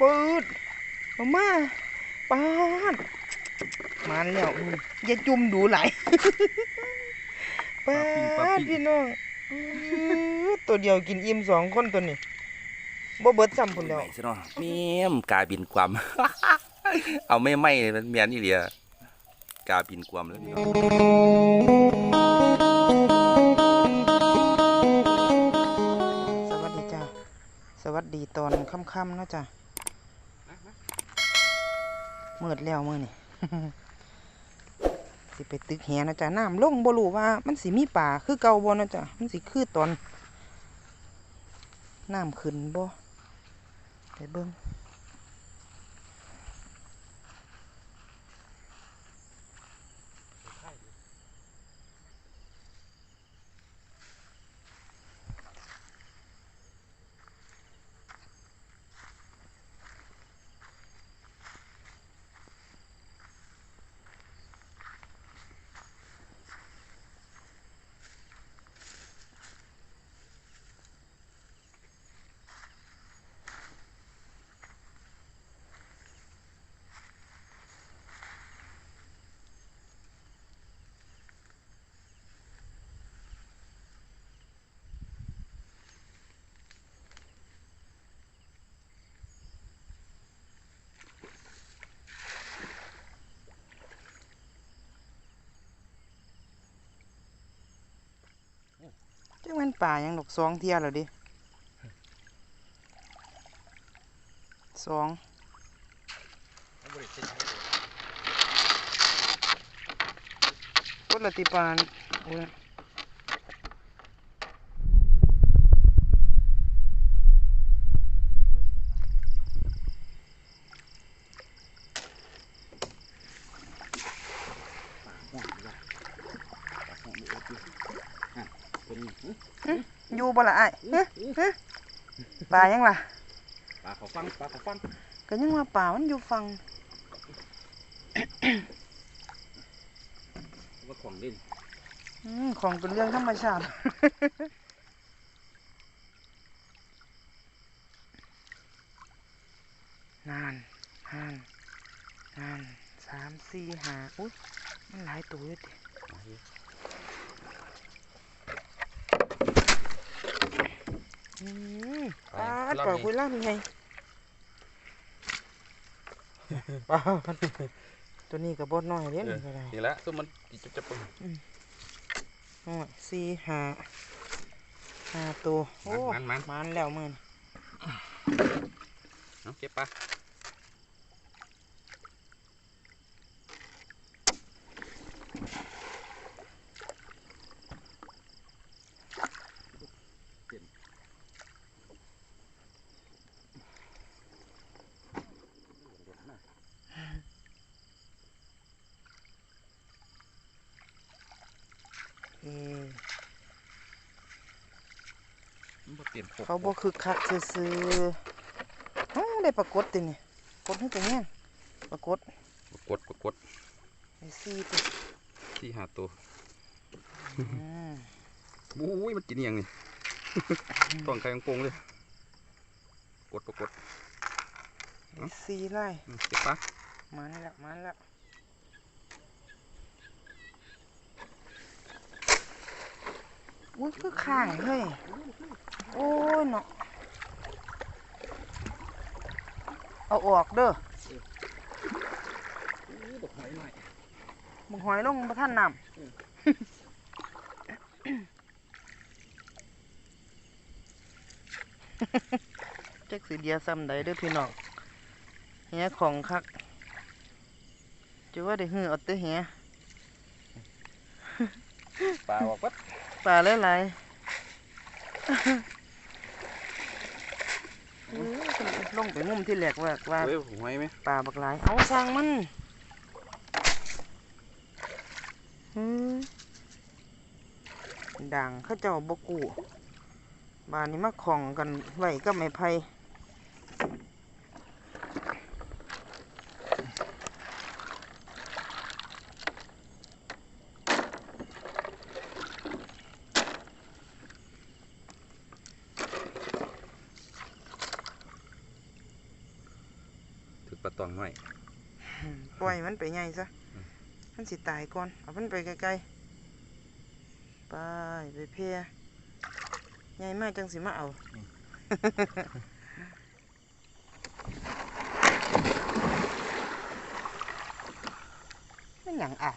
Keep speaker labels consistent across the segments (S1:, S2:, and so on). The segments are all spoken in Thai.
S1: ปืดมามาปาดมาแล้วอืมอย่าจุ่มดูไหลายปาดพี่น้องอื้อตัวเดียวกินอิ่มสองคนตัวนี้บ่เบิดซ้ำพุ่นแล้ว
S2: ไม่ซะเนาะเมียมกาบินความ เอาไม่ไหม้มันเมียนนี่เดียกาบินความแล้วพี่น้อง
S1: สวัสดีจ้า สวัสดีตอนค่ำๆเนาะจ้ะ มืดแล้วมือนี่สิไปตึกแหนะจ้ะน้ำลงบ่รู้ว่า มันสิมีป่าคือเก่าบ่นาะจ้ะมันสิคือตอนน้ำขึ้นบ่ไปเบิ่งายังดอกสองเที่ยแล้วดิสองกดละติปานโอ้ย อยู่บ่ละอ้ายเฮ้เฮ้ป่ายังล่ะ
S2: ปลาเขาฟังปลาเขาฟัง
S1: ก็ยังว่าป่ามันอยู่ฝั่ง
S2: ว่าของเล่น
S1: อืมของเป็นเรื่องธรรมชาตินานนานนานสามสี่ห้าอุ้ยมันหลายตัวอยู่ดิอืม ปลาดปล่อยคุยล่างไงปลาดตัวนี้กับบดน้อยเด้นี่ก็ได้
S2: นี่แหละตัวมันจะจะปง
S1: โอ้ยสี่ห้าห้าตัวโอ้
S2: มันมัน
S1: มันแล้วมือน
S2: เอาเก็บปลา
S1: เออ
S2: มันบ่เปลี่ยนปก
S1: เขาบ่คึกคักซื่อๆเอ้าได้ปรากฏตินี่กดให้เป็นยังปรากฏ
S2: กดกดกด
S1: ไอ้ซี่ติ
S2: ที่หาตัว
S1: อืม
S2: อุ้ยมันกินอหย่างนี่ต้องไข่ยังโป่งเลยกดกดกด
S1: ไอ้ซี่ไล่
S2: อืมเก็บปลา
S1: มันแล้วมันแล้วอุ้ยคือข้างเฮ้ย โอ้ยเนาะเอาออกเด้อ
S2: ดอกไม้หน่อย
S1: มึงหอยลงมาท่านนำจักสีเดียซ้ำใดเด้อพี่น้องเหียของคักจะว่าได้หื้อเอาแตัวเหีย
S2: ปลาออกวัด
S1: ปลาหลายๆ ลงไปงุ่มที่แหลกว่าว่า
S2: เฮ้ยหอยไหม
S1: ปลาบักหลาย เอาสร้างมันอืมด่างเข้าเจ้าบกูบานนี้มาของกันไว้ก็ไม่ไผ่
S2: ลาตองน้อย
S1: อืมปล่อยมัน ไปใหญ่ซะ
S2: อืม
S1: มันสิตายก่อนเอามันไปไกลๆไปไปเพียใหญ่มากจังสิมาเอาไม่หยังอะ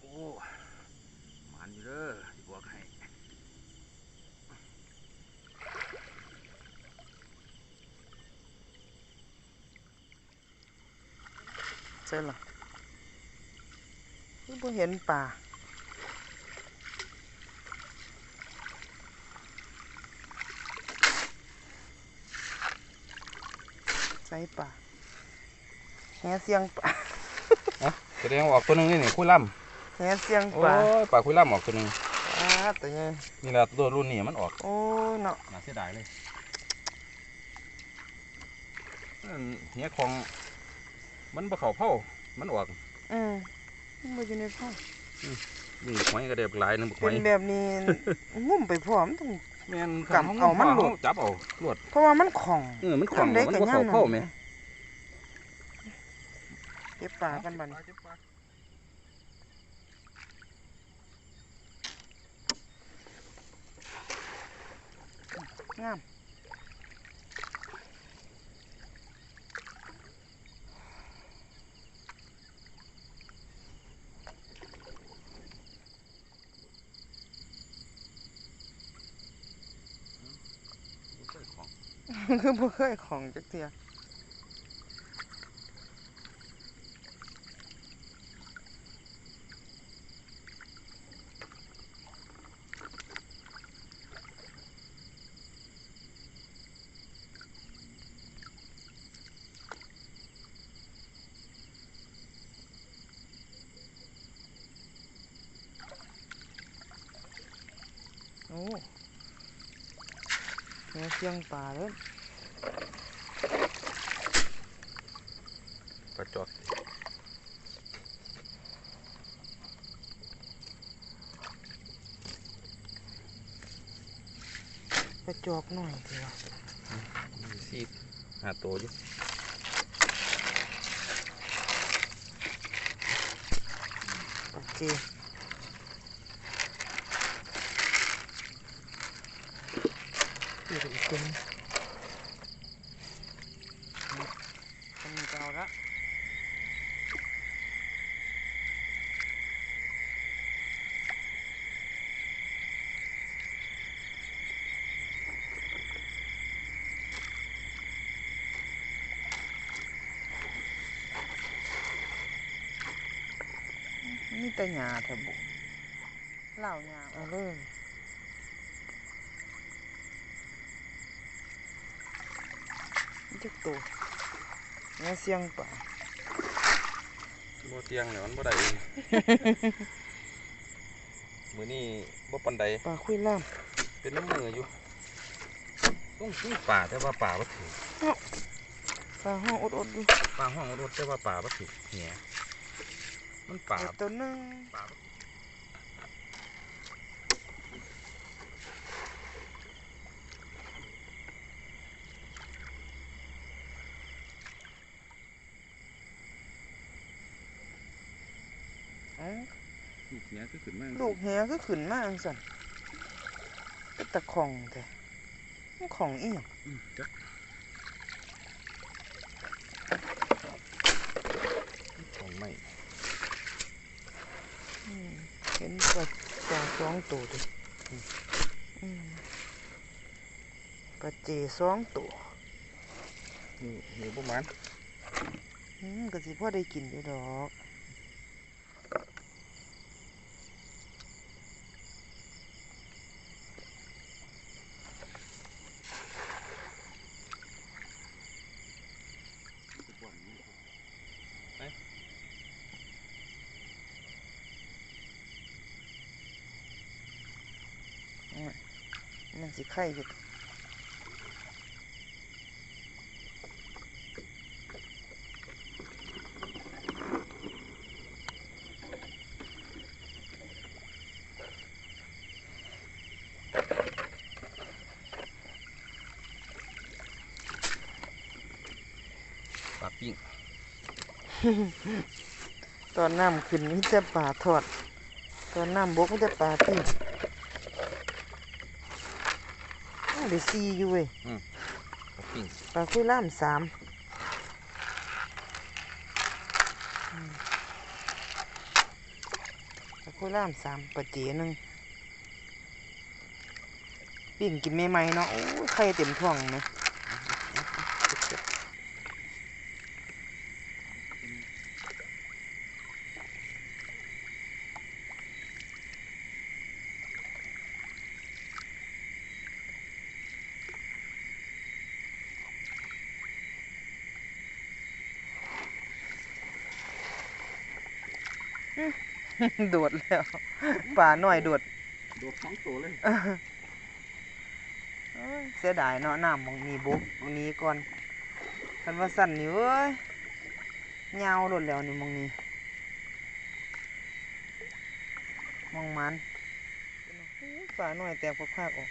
S2: โอ้มันอยู่เด้อสิบอกให้
S1: ใช่หรอคือบ่เห็นป่าใส่ป่าแหเสียงป่า
S2: แสดงว่าออกตัวหนึงนี่นี่คุยล่
S1: แหเสียงำ
S2: โอ้
S1: ป่าย
S2: ปลาคุยล่ำออกตัวหนึง
S1: อ่าตัวใหญ่
S2: นี่แหละตัวรุ่นนี้มันออก
S1: โอ้เนาะ
S2: น่าเสียดายเลยอันเนี้ยของ มันบ่เข้าเผามันออก
S1: อืมมันบ่อยู่ในผ้า
S2: นี่หอยกระเดียบหลายหนึงบักห
S1: เป็
S2: อนย
S1: แบบนี้งุ่มไปพร้อมต้อง
S2: แม่น
S1: กำเอามันโหลด
S2: จับเอาโหลด
S1: เพราะว่ามันของ
S2: เออมันของ
S1: ทำได้
S2: มัน
S1: ก็
S2: บ่
S1: ย่า
S2: เข้างเผาแม่
S1: เก็บป่ากันบัดนงาม คือบ่เคยของจักเทียโอ้แม่เสียงป่าเลย
S2: ปลาจอด
S1: ไปจอกหน่อยเถอะ
S2: มีซีดหาตัวอยู่
S1: โอเคอยู่อีกคนคนเก่าละ นี่แต่หญ้าแถวบุเหล่าหญ้าเอาเลยนี่จะตัวแม่เสียงป่า
S2: บ่เตียงเนี่ยมันบ่ได้เองมื้อนี้บ่ปานใด
S1: ป่าคุยล่าม
S2: เป็นน้ำมืออยู่ต้องซื้อป่าแต่ว่าป่าบ่ถือ
S1: ป่าห้องอดๆอยู่
S2: ป่าห้องรถแต่ว่าป่าบ่ถือแหน มันป่า
S1: เดี๋ยวตัวหนึง
S2: ป่าบ่
S1: เอ้า
S2: ลูกแหนคือขึ้นมา
S1: ลูกแหก็ขึ้นมาอังสันก็ตะของแต่มันของอีหยัง
S2: อืมจักของไม่
S1: อืม เห็นปลาปลาสองตัวดิอืมปลาเจสองตัว
S2: นี่นี่ประมาณ
S1: อืมก็สิพ่อได้กินอยู่ดอกังสิไข่อยู่ปาปิ้ง ตอนน้ำขึ้นมิจะป่าถอด ตอนน้ำบกมิจะป่าปิ้ง เดี๋ยวซีอยู่เว้ย
S2: ปิ้ง
S1: ปลาคุยล่ามสามอืมปลาคุยล่ามสามปลาเจีหนึ่งปิ้งกินใหม่ๆเนาะโอ้ยไข่เต็มท้องเลย โดดแล้วปลาหน่อยโดด
S2: โดดสองตัวเลย
S1: เอ้ยเสียดายเนาะน้ำมองนี้บุกมองนี้ก่อนคันว่าสั่นนี่เว้ยยาวโดดแล้วนี่มองนี้มองมันอู้ปลาหน่อยแตกพักๆออก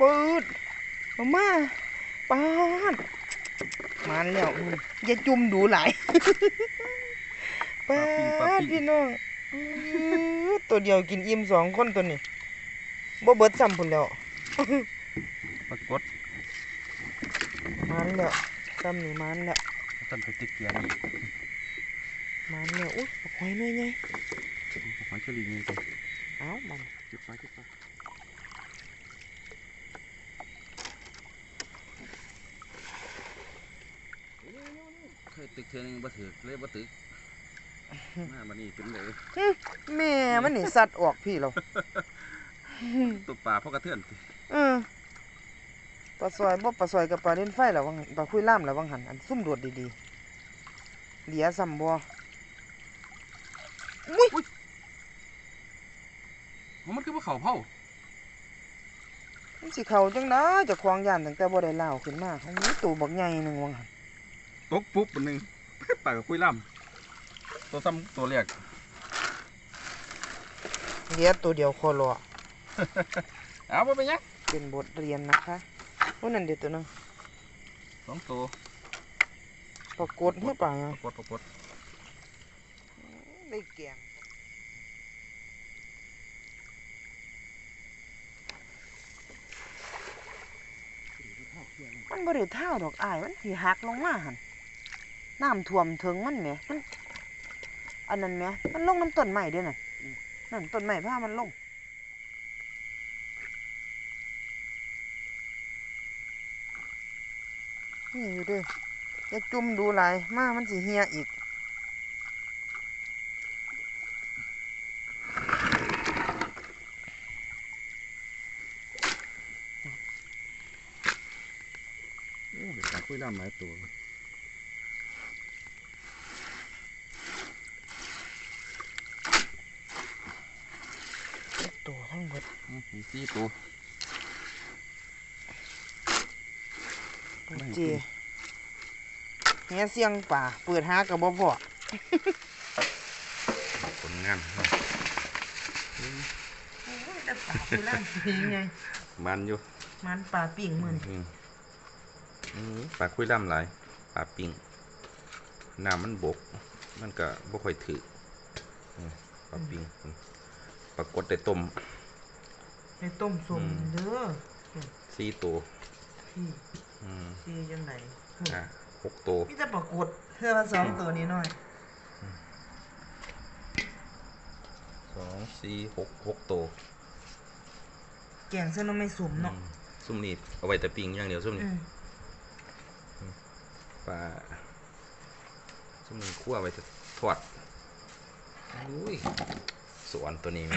S1: ปืดเอามาปาด มันแล้วอืมอย่าจุ่มดูหลายปาดพี่น้องอื้อตัวเดียวกินอิ่มสองคนตัวนี้บ่เบิดซ้ำพุ่นแล้ว
S2: ปรากฏ
S1: มันแล้วซ้ำนี่มันแล้ว
S2: ต้นไปติดเกียร์นี่
S1: มันแล้วอุ้ยบักหอยหน่อยไง
S2: หอยเชอรี่นี่สิ
S1: เอ้ามัน
S2: จุดไฟจุดไฟ ยตึกเทือนึงบ่ถือเลยบ่ตึกมาบัดนี้เป็นเลย
S1: แม่มันนี่สัตว์ออกพี่เรา
S2: ตัวปลาพ่อกระเทือนสิ
S1: เออปลาซอยบ่ปลาซอยกับปลาเล่นไฟแล้ววังปลาคุยล่ามแล้ววังหันอันซุ่มโดดดีๆเหลียซ้ำบ่อุ้ย
S2: มันคือว่าเขาเผา
S1: มันสิเข้าจังได๋เจะควงย่านตั้งแต่บ่ได้ลาวขึ้นมาโอ้โหตัวบักใหญ่หนึงวังหัน
S2: ตกปุ๊บมันหนึ่งปลากับคุยล่ำตัวซ้ำตัวแรก
S1: เหลียตัวเดียวคอรอ
S2: เอาไปเป็นยัง
S1: เป็นบทเรียนนะคะว่านั่นเดี๋ยวตัวนึง
S2: สองตัว
S1: ปรากฏเมื่อป่า
S2: ปรากฏปรากฏ
S1: ได้แกงมันบริเท่าดอกอาย มันสีหักลงมาหัน น้ำท่วมถึงมันแหมมันอันนั้นแหมมันลงน้ำต้นใหม่เด้อน่ะนั่นต้นใหม่ผ้ามันลงนี่อยู่เด้วยอย่าจุ่มดูหลายมามันสิเหียอีก
S2: โอ้เดี๋ยวคุยล่ำหลายตัว
S1: ทั้งหมด
S2: อื มมีสี่ตัวไม่
S1: เจเฮียเสียงป่า เปิดหากับบ่พอ
S2: ผลงานเนาะ
S1: แต่ป่าคือล่างสีไง
S2: มันอยู่
S1: มันป่าปิ่งมือน
S2: อืมอืมปลาคุยล่ำหลายปลาปิงน้ำมันบก มันก็บ่ค่อยถืออืมปลาปิงอืมปรากฏได้ต้ม
S1: ในต้มส้ม
S2: อืม
S1: เด้อ
S2: สี่ตัว
S1: พี่
S2: อืม
S1: ซีจังได
S2: อะหกตัว
S1: มีแต่ปรากฏเพื่อมาสองตัวนี้หน่อย
S2: สองสี่หกหกตัว
S1: แกงเส้นน้ำไม่สุ่มเนาะ
S2: อืมซุ่มนี่เอาไว้แต่ปิงอย่างเดียวซุ่มนี่
S1: อืม
S2: ปลาซุ่มนี่คั่วไว้จะทอดอุ้ยสวนตัวนี้ไหม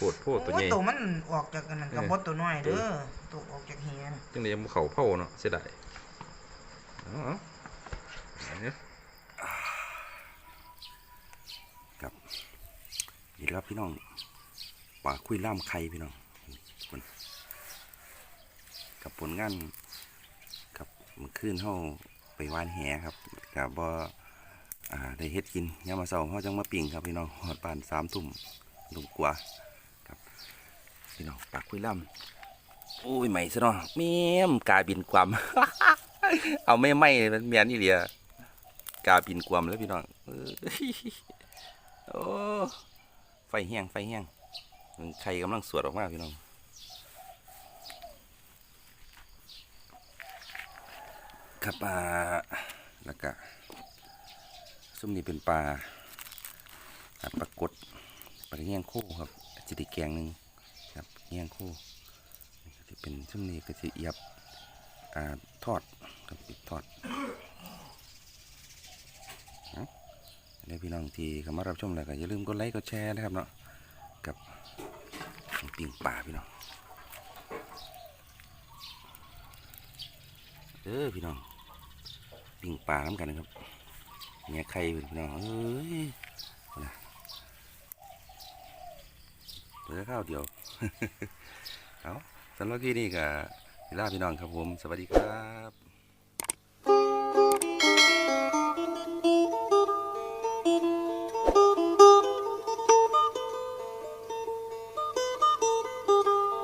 S2: โพดโพดตัว
S1: โอ้
S2: ให
S1: ย
S2: ญ่
S1: ตัวมันออกจากกันนั่นกับ
S2: เออ
S1: บ่ตัวน้อยเด้อตัวออกจากเฮียน่ะ
S2: จังเลยมันเขาเผาเนาะเสียดายเอาเอาเอาเนี่ยครับนี่ครับพี่น้องปลาคุยล่ามไข่พี่น้องคนกับผลงานกับเมื่อคืนเฮาไปวานแหครับกับบ่อ่าได้เฮ็ดกินยามมาเช้าเฮาจังมาปิ่งครับพี่น้องหอดปานสามทุ่มลงกว่าครับ พี่น้องปลาคุยล่าม
S3: อุ้ยใหม่ซะเนาะแม่มกาบินความ เอาไม่ไหม้มันเมียนี่เหลียกาบินความแล้วพี่น้องโอ้ไฟแห้งไฟแห้งไข่กำลังสวดออกมาพี่น้องครับปลาแล้วก็ซุ่มนี่เป็นปลาปลากดปลาแห้งคู่ครับจิไดีแกงหนึ่ง ครับแห้งคู่นี่ก็จะเป็นช่วงนี้ก็จะเอียบอ่าทอดกับปิดทอดเอาแล้วพี่น้องที่เข้ามารับชมแล้วก็อย่าลืมกดไลค์กดแชร์นะครับเนาะกับปิ้งป่าพี่น้องเออพี่น้องปิ้งป่าน้ำกันนะครับเนี่ยไข่พี่น้องเอ้ยนะ เหลือข้าวเดียวเอาสำหรับที่นี่ก็ลาพี่น้องครับผม สวัสดีครับ